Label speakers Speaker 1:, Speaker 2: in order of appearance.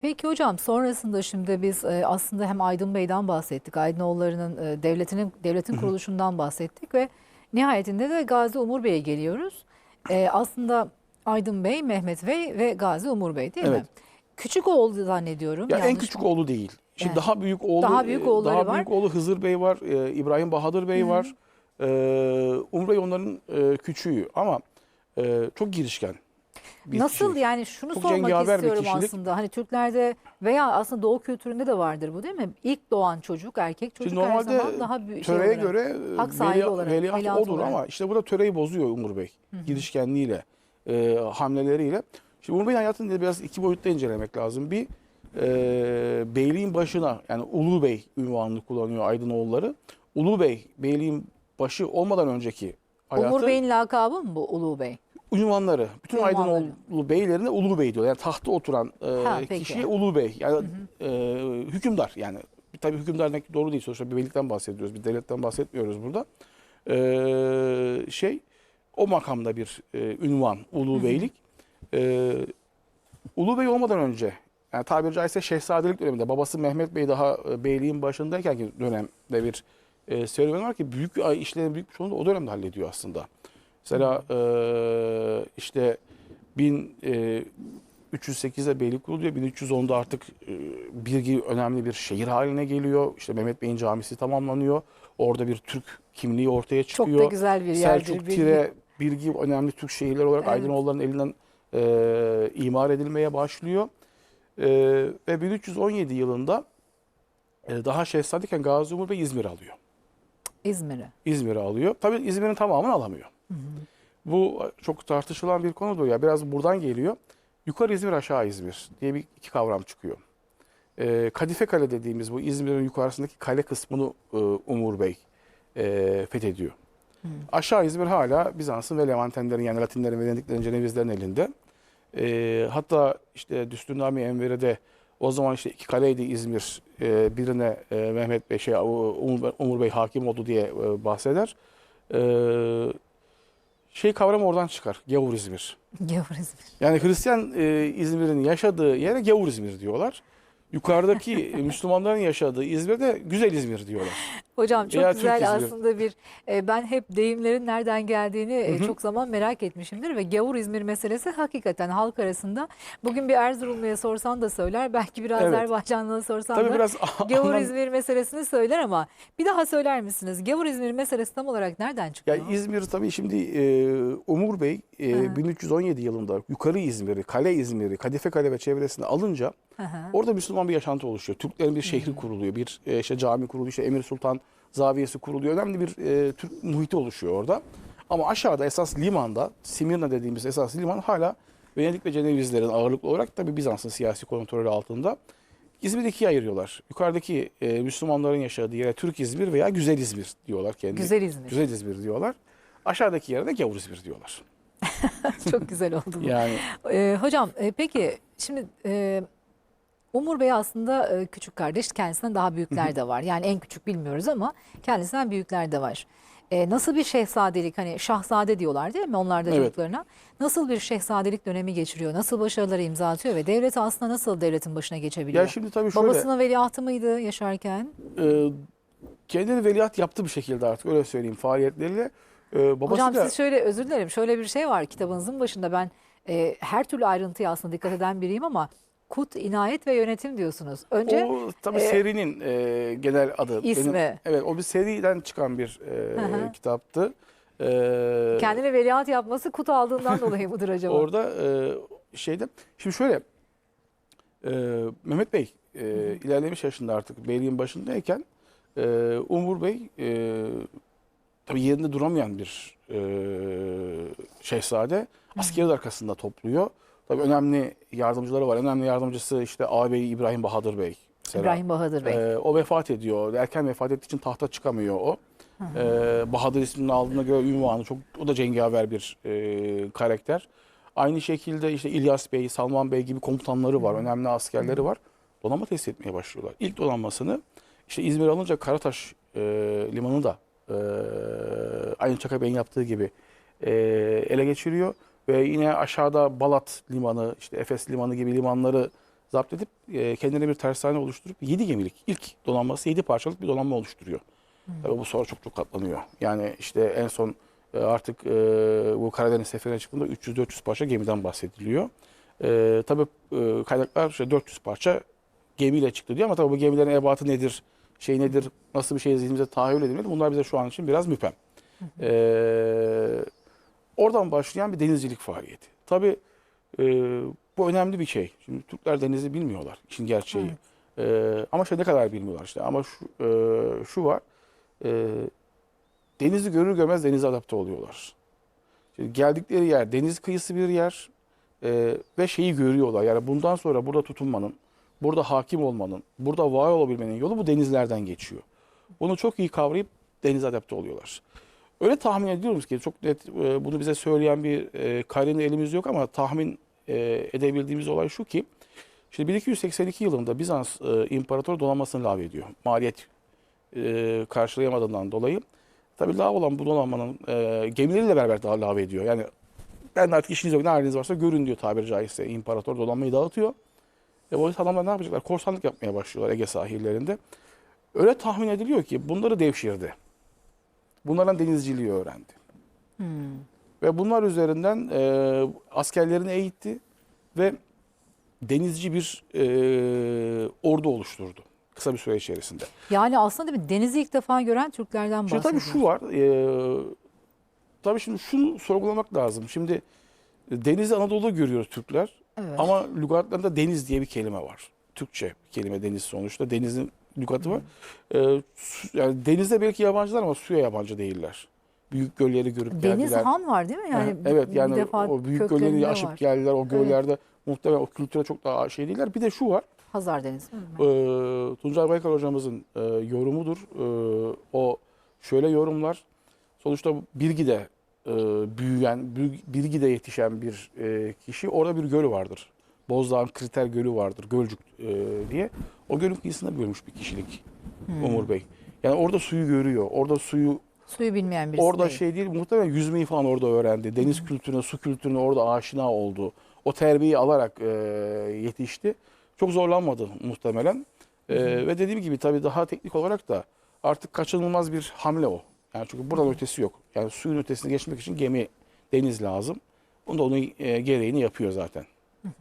Speaker 1: Peki hocam sonrasında şimdi biz e, aslında hem Aydın Bey'den bahsettik. Aydınoğulları'nın e, devletinin devletin kuruluşundan bahsettik ve nihayetinde de Gazi Umur Bey'e geliyoruz. E, aslında Aydın Bey, Mehmet Bey ve Gazi Umur Bey değil mi?
Speaker 2: Evet.
Speaker 1: Küçük oğlu zannediyorum.
Speaker 2: Ya en küçük
Speaker 1: mı?
Speaker 2: oğlu değil. Şimdi
Speaker 1: Evet.
Speaker 2: daha büyük oğlu
Speaker 1: Daha büyük oğulları
Speaker 2: daha
Speaker 1: var.
Speaker 2: büyük oğlu Hızır Bey var, İbrahim Bahadır Bey var. E, Umur Bey onların küçüğü ama çok girişken. Bir
Speaker 1: Nasıl
Speaker 2: kişilik.
Speaker 1: yani şunu
Speaker 2: Çok
Speaker 1: sormak
Speaker 2: cengaver bir
Speaker 1: istiyorum
Speaker 2: kişilik.
Speaker 1: aslında. Hani Türklerde veya aslında Doğu kültüründe de vardır bu değil mi? İlk doğan çocuk, erkek çocuk
Speaker 2: Şimdi
Speaker 1: her
Speaker 2: normalde
Speaker 1: zaman daha büyük şey
Speaker 2: Töreye
Speaker 1: olarak.
Speaker 2: göre e,
Speaker 1: hak sahibi
Speaker 2: veli,
Speaker 1: olarak,
Speaker 2: veliaht
Speaker 1: veliaht
Speaker 2: odur
Speaker 1: olarak.
Speaker 2: ama işte burada töreyi bozuyor Umur Bey. Girişkenliğiyle, e, hamleleriyle. Şimdi Umur Bey'in hayatını biraz iki boyutta incelemek lazım. Bir e, beyliğin başına yani Ulu Bey ünvanını kullanıyor Aydınoğulları. Ulu Bey beyliğin başı olmadan önceki hayatı
Speaker 1: Umur Bey'in lakabı mı bu Ulu Bey?
Speaker 2: Ünvanları. Bütün. Aydınoğlu beylerine Ulu Bey diyorlar. Yani tahtta oturan e,
Speaker 1: Ha,
Speaker 2: kişiye Ulu Bey. Yani e, hükümdar yani. Tabii hükümdar demek doğru değil. Sonuçta bir beylikten bahsediyoruz. Bir devletten bahsetmiyoruz burada. E, şey o makamda bir e, ünvan Ulu Beylik. E, Ulu Bey olmadan önce yani tabiri caizse şehzadelik döneminde babası Mehmet Bey daha e, beyliğin başındayken ki dönemde bir e, serüven var ki büyük işlerin büyük bir çoğunu o dönemde hallediyor aslında. Mesela e, işte 1308'de beylik kuruluyor. 1310'da artık e, Birgi önemli bir şehir haline geliyor. İşte Mehmet Bey'in camisi tamamlanıyor. Orada bir Türk kimliği ortaya
Speaker 1: Çok
Speaker 2: çıkıyor.
Speaker 1: da güzel bir yerdir.
Speaker 2: Selçuk,
Speaker 1: Bilgi.
Speaker 2: Tire, Birgi önemli Türk şehirleri olarak
Speaker 1: Evet.
Speaker 2: Aydınoğulların elinden e, imar edilmeye başlıyor. E, ve 1317 yılında e, daha şehzadeyken Gazi Umur Bey İzmir alıyor.
Speaker 1: İzmir'i.
Speaker 2: İzmir'i alıyor. Tabii İzmir'in tamamını alamıyor. Bu çok tartışılan bir konudur ya. Biraz buradan geliyor. Yukarı İzmir, aşağı İzmir diye bir iki kavram çıkıyor. Ee, Kadife Kale dediğimiz bu İzmir'in yukarısındaki kale kısmını e, Umur Bey e, fethediyor. Aşağı İzmir hala Bizans'ın ve Levantenlerin yani Latinlerin, Venediklerin, Cenevizlerin elinde. Ee, hatta işte Düsturname Enveri'de o zaman işte iki kaleydi İzmir. Ee, birine e, Mehmet Bey şey Umur, Umur Bey hakim oldu diye e, bahseder. Ee, şey kavramı oradan çıkar. Gavur İzmir.
Speaker 1: Gavur İzmir.
Speaker 2: Yani Hristiyan e, İzmir'in yaşadığı yere Gavur İzmir diyorlar. Yukarıdaki Müslümanların yaşadığı İzmir'de Güzel İzmir diyorlar.
Speaker 1: Hocam çok
Speaker 2: Veya Türk
Speaker 1: güzel
Speaker 2: İzmir.
Speaker 1: aslında bir e, ben hep deyimlerin nereden geldiğini e, çok zaman merak etmişimdir ve gavur İzmir meselesi hakikaten halk arasında bugün bir Erzurumlu'ya sorsan da söyler belki bir. Azerbaycanlı'ya sorsan
Speaker 2: Tabii
Speaker 1: da
Speaker 2: biraz
Speaker 1: gavur
Speaker 2: anlam-
Speaker 1: İzmir meselesini söyler ama bir daha söyler misiniz? Gavur İzmir meselesi tam olarak nereden çıkıyor?
Speaker 2: Ya İzmir tabii şimdi e, Umur Bey e,
Speaker 1: Hı hı.
Speaker 2: 1317 yılında yukarı İzmir'i, kale İzmir'i, Kadife Kale ve çevresini alınca
Speaker 1: Hı hı.
Speaker 2: orada Müslüman bir yaşantı oluşuyor. Türklerin bir şehri kuruluyor, bir e, işte cami kuruluyor, işte Emir Sultan Zaviyesi kuruluyor. Önemli bir e, Türk muhiti oluşuyor orada. Ama aşağıda esas limanda, Simirna dediğimiz esas liman hala Venedik ve Cenevizlerin ağırlıklı olarak tabii Bizans'ın siyasi kontrolü altında. İzmir'i ikiye ayırıyorlar. Yukarıdaki e, Müslümanların yaşadığı yere Türk İzmir veya Güzel İzmir diyorlar kendi.
Speaker 1: Güzel İzmir.
Speaker 2: Güzel İzmir diyorlar. Aşağıdaki yere de Gavur İzmir diyorlar.
Speaker 1: çok güzel oldu bu.
Speaker 2: Yani
Speaker 1: E, hocam e, peki şimdi e, Umur Bey aslında e, küçük kardeş kendisinden daha büyükler de var. Yani en küçük bilmiyoruz ama kendisinden büyükler de var. E, nasıl bir şehzadelik hani şahzade diyorlar değil mi onlar da
Speaker 2: Evet.
Speaker 1: çocuklarına? Nasıl bir şehzadelik dönemi geçiriyor? Nasıl başarıları imza atıyor ve devleti aslında nasıl devletin başına geçebiliyor?
Speaker 2: ya şimdi tabii şöyle
Speaker 1: Babasının veliahtı mıydı yaşarken?
Speaker 2: e, kendini veliaht yaptı bir şekilde artık öyle söyleyeyim faaliyetleriyle. E, babası
Speaker 1: Hocam
Speaker 2: da
Speaker 1: siz şöyle özür dilerim şöyle bir şey var kitabınızın başında ben e, her türlü ayrıntıya aslında dikkat eden biriyim ama kut, inayet ve yönetim diyorsunuz. Önce
Speaker 2: o tabii
Speaker 1: e,
Speaker 2: serinin e, genel adı.
Speaker 1: ismi.
Speaker 2: evet o bir seriden çıkan bir e, kitaptı. E,
Speaker 1: kendine veliaht yapması kut aldığından dolayı mıdır acaba?
Speaker 2: Orada e, şeyde şimdi şöyle e, Mehmet Bey e, ilerlemiş yaşında artık beyliğin başındayken e, Umur Bey e, tabii yerinde duramayan bir e, şehzade askeri de arkasında topluyor. Tabii önemli yardımcıları var. Önemli yardımcısı işte ağabey İbrahim Bahadır Bey. mesela.
Speaker 1: İbrahim Bahadır Bey.
Speaker 2: Ee, o vefat ediyor. Erken vefat ettiği için tahta çıkamıyor o. Ee, Bahadır ismini aldığına göre ünvanı çok o da cengaver bir e, karakter. Aynı şekilde işte İlyas Bey, Salman Bey gibi komutanları var, önemli askerleri var. Donanma tesis etmeye başlıyorlar. İlk donanmasını işte İzmir alınca Karataş e, limanı da e, aynı Çaka Bey'in yaptığı gibi e, ele geçiriyor ve yine aşağıda Balat limanı, işte Efes limanı gibi limanları zapt edip e, kendine bir tersane oluşturup 7 gemilik ilk donanması 7 parçalık bir donanma oluşturuyor. Tabii bu sonra çok çok katlanıyor. Yani işte en son e, artık e, bu Karadeniz seferine çıktığında 300-400 parça gemiden bahsediliyor. E, tabii e, kaynaklar işte 400 parça gemiyle çıktı diyor ama tabii bu gemilerin ebatı nedir, şey nedir, nasıl bir şey zihnimize tahayyül edilmedi. Bunlar bize şu an için biraz müpem. E, oradan başlayan bir denizcilik faaliyeti. Tabii e, bu önemli bir şey. Şimdi Türkler denizi bilmiyorlar işin gerçeği. E, ama şey ne kadar bilmiyorlar işte. Ama şu, e, şu var. E, denizi görür görmez denize adapte oluyorlar. Şimdi geldikleri yer deniz kıyısı bir yer e, ve şeyi görüyorlar. Yani bundan sonra burada tutunmanın, burada hakim olmanın, burada var olabilmenin yolu bu denizlerden geçiyor. Bunu çok iyi kavrayıp denize adapte oluyorlar. Öyle tahmin ediyoruz ki çok net e, bunu bize söyleyen bir e, kaynağı elimiz yok ama tahmin e, edebildiğimiz olay şu ki şimdi 1282 yılında Bizans e, İmparator donanmasını lave ediyor. Maliyet e, karşılayamadığından dolayı. Tabii lave olan bu donanmanın e, gemileriyle beraber daha lave ediyor. Yani ben artık işiniz yok ne haliniz varsa görün diyor tabiri caizse. İmparator donanmayı dağıtıyor. E, bu adamlar ne yapacaklar? Korsanlık yapmaya başlıyorlar Ege sahillerinde. Öyle tahmin ediliyor ki bunları devşirdi. Bunlardan denizciliği öğrendi.
Speaker 1: Hmm.
Speaker 2: Ve bunlar üzerinden e, askerlerini eğitti ve denizci bir e, ordu oluşturdu kısa bir süre içerisinde.
Speaker 1: Yani aslında değil mi, denizi ilk defa gören Türklerden
Speaker 2: Şimdi
Speaker 1: bahsediyoruz.
Speaker 2: tabii şu var, e, tabii şimdi şunu sorgulamak lazım. Şimdi denizi Anadolu'da görüyoruz Türkler
Speaker 1: Evet.
Speaker 2: ama lügatlarında deniz diye bir kelime var. Türkçe kelime deniz sonuçta. Denizin lügatı var. E, yani denizde belki yabancılar ama suya yabancı değiller. Büyük gölleri görüp
Speaker 1: Deniz
Speaker 2: geldiler.
Speaker 1: Han var değil mi? Yani
Speaker 2: evet
Speaker 1: bir
Speaker 2: yani
Speaker 1: defa
Speaker 2: o büyük gölleri aşıp
Speaker 1: var.
Speaker 2: geldiler. O göllerde muhtemelen o kültüre çok daha şey değiller. Bir de şu var.
Speaker 1: Hazar Denizi.
Speaker 2: E, Tuncay Baykal hocamızın e, yorumudur. E, o şöyle yorumlar. Sonuçta Birgi'de e, büyüyen, Bir- Birgi'de yetişen bir e, kişi orada bir gölü vardır. Bozdağ'ın kriter gölü vardır. Gölcük e, diye. O gölün kıyısında büyümüş bir kişilik
Speaker 1: Hmm.
Speaker 2: Umur Bey. Yani orada suyu görüyor. Orada suyu
Speaker 1: Suyu bilmeyen birisi
Speaker 2: Orada
Speaker 1: değil.
Speaker 2: şey değil muhtemelen yüzmeyi falan orada öğrendi. Deniz kültürüne, su kültürüne orada aşina oldu. O terbiyeyi alarak e, yetişti. Çok zorlanmadı muhtemelen. E, ve dediğim gibi tabii daha teknik olarak da artık kaçınılmaz bir hamle o. Yani çünkü buradan ötesi yok. Yani suyun ötesine geçmek için gemi, deniz lazım. Bunda onun e, gereğini yapıyor zaten.